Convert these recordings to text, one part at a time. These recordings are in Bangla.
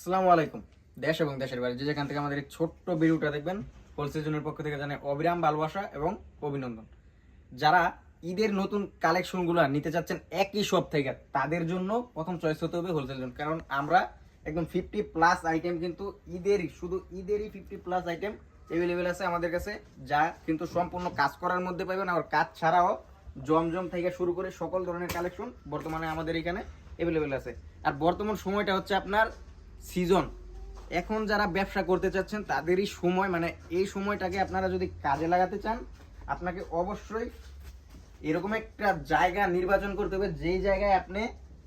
আসসালামু আলাইকুম। দেশ এবং দেশের বাইরে যে যেখান থেকে আমাদের এই ছোট্ট ভিডিওটা দেখবেন হোলসেল জোনের পক্ষ থেকে জানাই অবিরাম ভালোবাসা এবং অভিনন্দন। যারা ঈদের নতুন কালেকশনগুলো নিতে চাচ্ছেন একই শপ থেকে, তাদের জন্য প্রথম চয়েস হতে হবে হোলসেল জোন কারণ আমরা একদম ফিফটি প্লাস আইটেম কিন্তু ঈদেরই, শুধু ঈদেরই ফিফটি প্লাস আইটেম অ্যাভেলেবেল আছে আমাদের কাছে, যা কিন্তু সম্পূর্ণ কাজ করার মধ্যে পাবেন। আর কাজ ছাড়াও জমজম থেকে শুরু করে সকল ধরনের কালেকশন বর্তমানে আমাদের এখানে অ্যাভেলেবেল আছে। আর বর্তমান সময়টা হচ্ছে আপনার সিজন এখন যারা ব্যবসা করতে চাচ্ছেন, তাদেরই সময় মানে এই সময়টাকে আপনারা যদি কাজে লাগাতে চান, আপনাকে অবশ্যই এরকম একটা জায়গা নির্বাচন করতে হবে, যেই জায়গায় আপনি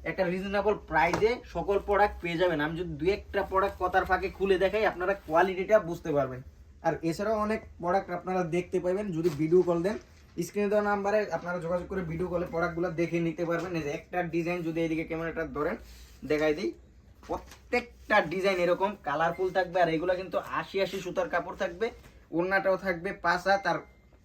একটা রিজনেবল প্রাইসে সকল প্রোডাক্ট পেয়ে যাবেন। আমি যদি দু একটা প্রোডাক্ট কথার ফাঁকে খুলে দেখাই, আপনারা কোয়ালিটিটা বুঝতে পারবেন। আর এছাড়াও অনেক প্রোডাক্ট আপনারা দেখতে পাবেন, যদি ভিডিও কল দেন স্ক্রিনে দেওয়া নাম্বারে আপনারা যোগাযোগ করে ভিডিও কলে প্রোডাক্টগুলো দেখে নিতে পারবেন। একটা ডিজাইন যদি এদিকে ক্যামেরাটা ধরেন, দেখাই দিই। প্রত্যেকটা ডিজাইন এরকম কালারফুল থাকবে, আর এগুলো কিন্তু আশি আশি সুতার কাপড় থাকবে, ওড়নাটাও থাকবে, পাঁচ হাত, আর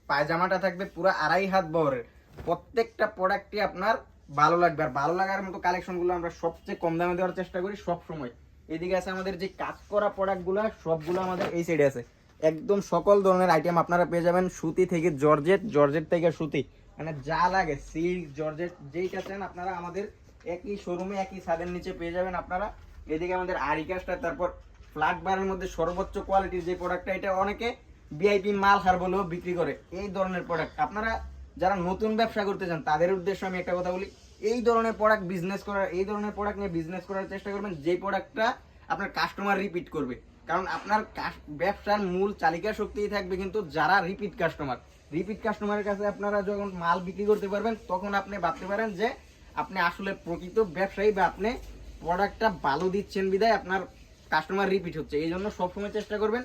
পায়জামাটা থাকবে পুরো আড়াই হাত বহরের। প্রত্যেকটা প্রোডাক্টই আপনার ভালো লাগবে, আর ভালো লাগার মতো কালেকশনগুলো আমরা সবচেয়ে কম দামে দেওয়ার চেষ্টা করি সব সময় এদিকে আছে আমাদের যে কাজ করা প্রোডাক্টগুলো সবগুলো আমাদের এই সাইডে আছে। একদম সকল ধরনের আইটেম আপনারা পেয়ে যাবেন, সুতি থেকে জর্জেট জর্জেট থেকে সুতি। মানে যা লাগে সিল্ক জর্জেট, যেইটা চান আপনারা আমাদের একই শোরুমে একই ছাদের নিচে পেয়ে যাবেন আপনারা। এদিকে আমাদের আরিকাসটা তারপর ফ্ল্যাট বারের মধ্যে সর্বোচ্চ কোয়ালিটির যে প্রোডাক্টটা এটা অনেকে ভিআইপি মাল হার বলেও বিক্রি করে। এই ধরনের প্রোডাক্ট আপনারা যারা নতুন ব্যবসা করতে চান, তাদের উদ্দেশ্যে আমি একটা কথা বলি। এই ধরনের প্রোডাক্ট বিজনেস করার, এই ধরনের প্রোডাক্ট নিয়ে বিজনেস করার চেষ্টা করবেন, যে প্রোডাক্টটা আপনার কাস্টমার রিপিট করবে। কারণ আপনার ব্যবসার মূল চালিকা শক্তিই থাকবে কিন্তু যারা রিপিট কাস্টমার রিপিট কাস্টমারের কাছে আপনারা যখন মাল বিক্রি করতে পারবেন, তখন আপনি ভাবতে পারেন যে আপনি আসলে প্রকৃত ব্যবসায়ী বা আপনি প্রোডাক্টটা ভালো দিচ্ছেন বিদায় আপনার কাস্টমার রিপিট হচ্ছে। এই জন্য সবসময় চেষ্টা করবেন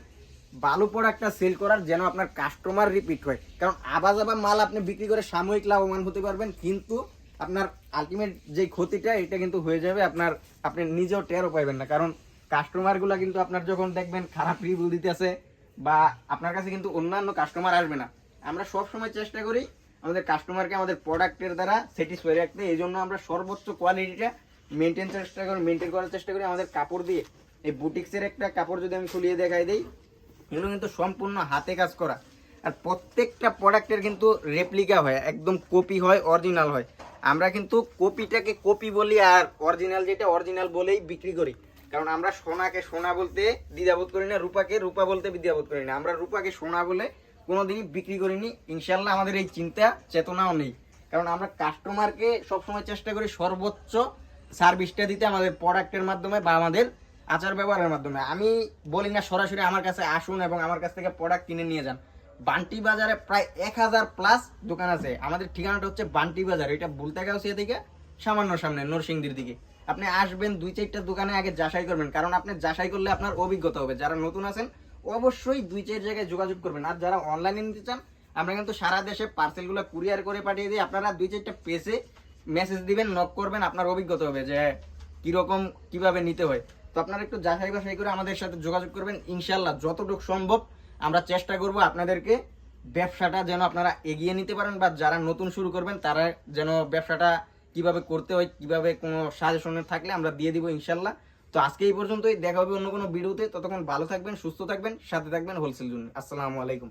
ভালো প্রোডাক্টটা সেল করার যেন আপনার কাস্টমার রিপিট হয়। কারণ আবার আবার মাল আপনি বিক্রি করে সাময়িক লাভবান হতে পারবেন, কিন্তু আপনার আলটিমেট যে ক্ষতিটা, এটা কিন্তু হয়ে যাবে আপনার, আপনি নিজেও টেরও পাইবেন না। কারণ কাস্টমারগুলো কিন্তু আপনার যখন দেখবেন খারাপ রিভিউ দিতেছে বা আপনার কাছে কিন্তু অন্যান্য কাস্টমার আসবে না। আমরা সব সময় চেষ্টা করি আমাদের কাস্টমারকে আমাদের প্রোডাক্টের দ্বারা স্যাটিসফাই রাখতে। এই জন্য আমরা সর্বোচ্চ কোয়ালিটিটা মেনটেন চেষ্টা করি মেনটেন করার চেষ্টা করি। আমাদের কাপড় দিয়ে, এই বুটিক্সের একটা কাপড় যদি আমি খুলিয়ে দেখাই দিই, এগুলো কিন্তু সম্পূর্ণ হাতে কাজ করা। আর প্রত্যেকটা প্রোডাক্টের কিন্তু রেপ্লিকা হয়, একদম কপি হয় অরিজিনাল হয়। আমরা কিন্তু কপিটাকে কপি বলি আর অরিজিনাল যেটা অরিজিনাল বলেই বিক্রি করি। কারণ আমরা সোনাকে সোনা বলতে দ্বিধাবোধ করি না, রূপাকে রূপা বলতে দ্বিধাবোধ করি না। আমরা রূপাকে সোনা বলে কোনোদিনই বিক্রি করিনি। ইনশাল্লাহ আমাদের এই চিন্তা চেতনাও নেই। কারণ আমরা কাস্টমারকে সবসময় চেষ্টা করি সর্বোচ্চ সার্ভিসটা দিতে আমাদের প্রোডাক্টের মাধ্যমে বা আমাদের আচার ব্যবহারের মাধ্যমে। আমি বলি না, সরাসরি আমার কাছে আসুন এবং আমার কাছ থেকে প্রোডাক্ট কিনে নিয়ে যান। বান্টি বাজারে প্রায় এক হাজার প্লাস দোকান আছে। আমাদের ঠিকানাটা হচ্ছে বান্টি বাজার। এটা বলতে গাউসিয়া থেকে সামান্য সামনে, নরসিংদীর দিকে। আপনি আসবেন দুই চারটা দোকানে আগে যাচাই করবেন। কারণ আপনি যাচাই করলে আপনার অভিজ্ঞতা হবে। যারা নতুন আছেন, অবশ্যই দুই চার জায়গায় যোগাযোগ করবেন। আর যারা অনলাইনে নিতে চান, আমরা কিন্তু সারা দেশে পার্সেলগুলো কুরিয়ার করে পাঠিয়ে দিই। আপনারা দুই চারটা পেজে মেসেজ দিবেন নক করবেন, আপনার অভিজ্ঞতা হবে যে কীরকম, কীভাবে নিতে হয়। তো আপনারা একটু যাচাই বাছাই করে আমাদের সাথে যোগাযোগ করবেন। ইনশাল্লাহ যতটুকু সম্ভব আমরা চেষ্টা করব আপনাদেরকে ব্যবসাটা যেন আপনারা এগিয়ে নিতে পারেন বা যারা নতুন শুরু করবেন, তারা যেন ব্যবসাটা কীভাবে করতে হয়, কীভাবে কোনো সাজেশনে থাকলে আমরা দিয়ে দিব ইনশাল্লাহ তো আজকে এই পর্যন্তই, দেখা হবে অন্য কোনো ভিডিওতে। ততক্ষণ ভালো থাকবেন, সুস্থ থাকবেন, সাথে থাকবেন হোলসেল জন্য আসসালামু আলাইকুম।